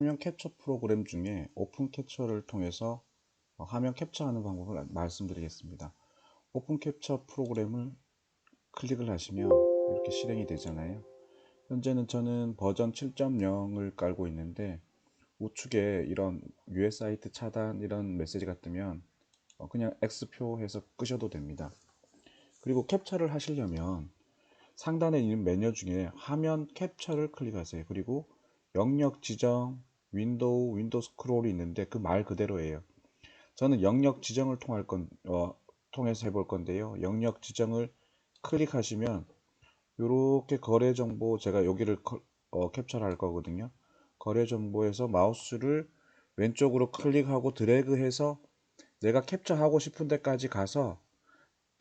화면 캡처 프로그램 중에 오픈 캡처를 통해서 어, 화면 캡처하는 방법을 말씀드리겠습니다. 오픈 캡처 프로그램을 클릭을 하시면 이렇게 실행이 되잖아요. 현재는 저는 버전 7.0을 깔고 있는데 우측에 이런 유해 사이트 차단 이런 메시지가 뜨면 어, 그냥 X표 해서 끄셔도 됩니다. 그리고 캡처를 하시려면 상단에 있는 메뉴 중에 화면 캡처를 클릭하세요. 그리고 영역 지정, 윈도우, 윈도우 스크롤이 있는데 그 말 그대로예요. 저는 영역 지정을 통할 건, 어, 통해서 해볼 건데요. 영역 지정을 클릭하시면 이렇게 거래 정보 제가 여기를 어, 캡처를 할 거거든요. 거래 정보에서 마우스를 왼쪽으로 클릭하고 드래그해서 내가 캡처하고 싶은 데까지 가서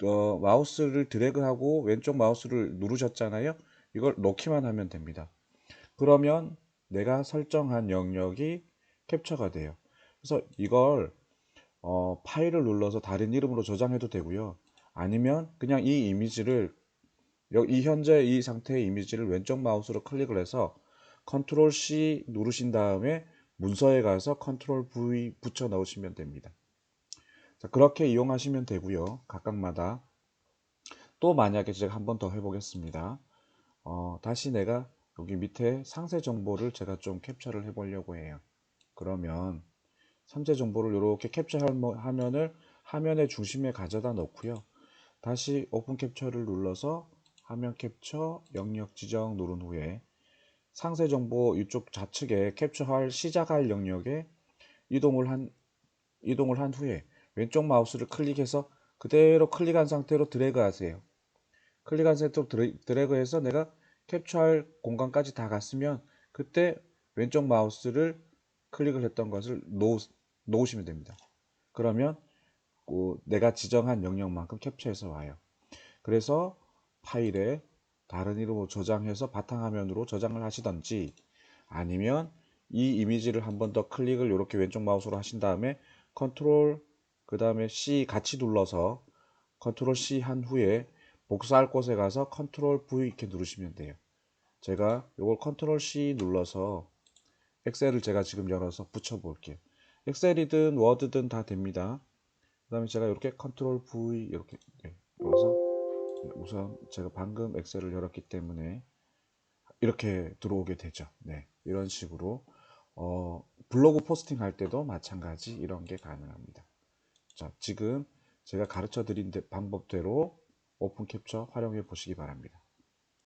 어, 마우스를 드래그하고 왼쪽 마우스를 누르셨잖아요. 이걸 놓기만 하면 됩니다. 그러면 내가 설정한 영역이 캡처가 돼요. 그래서 이걸 어, 파일을 눌러서 다른 이름으로 저장해도 되고요. 아니면 그냥 이 이미지를 이 현재 이 상태의 이미지를 왼쪽 마우스로 클릭을 해서 컨트롤 C 누르신 다음에 문서에 가서 컨트롤 V 붙여 넣으시면 됩니다. 자, 그렇게 이용하시면 되고요. 각각마다 또 만약에 제가 한 번 더 해보겠습니다. 어, 다시 내가 여기 밑에 상세 정보를 제가 좀 캡처를 해 보려고 해요. 그러면 상세 정보를 이렇게 캡처하면을 뭐, 화면의 중심에 가져다 놓고요. 다시 오픈 캡처를 눌러서 화면 캡처 영역 지정 누른 후에 상세 정보 이쪽 좌측에 캡처할 시작할 영역에 이동을 한 이동을 한 후에 왼쪽 마우스를 클릭해서 그대로 클릭한 상태로 드래그 하세요. 클릭한 상태로 드래그해서 내가 캡처할 공간까지 다 갔으면 그때 왼쪽 마우스를 클릭을 했던 것을 놓, 놓으시면 됩니다. 그러면 내가 지정한 영역만큼 캡처해서 와요. 그래서 파일에 다른 이름으로 저장해서 바탕화면으로 저장을 하시던지 아니면 이 이미지를 한 번 더 클릭을 이렇게 왼쪽 마우스로 하신 다음에 컨트롤 그 다음에 C 같이 눌러서 컨트롤 C 한 후에 복사할 곳에 가서 컨트롤 V 이렇게 누르시면 돼요. 제가 이걸 컨트롤 C 눌러서 엑셀을 제가 지금 열어서 붙여 볼게요. 엑셀이든 워드든 다 됩니다. 그 다음에 제가 이렇게 컨트롤 V 이렇게 네, 열어서 우선 제가 방금 엑셀을 열었기 때문에 이렇게 들어오게 되죠. 네, 이런 식으로 어, 블로그 포스팅 할 때도 마찬가지 이런 게 가능합니다. 자, 지금 제가 가르쳐 드린 방법대로 오픈 캡처 활용해 보시기 바랍니다.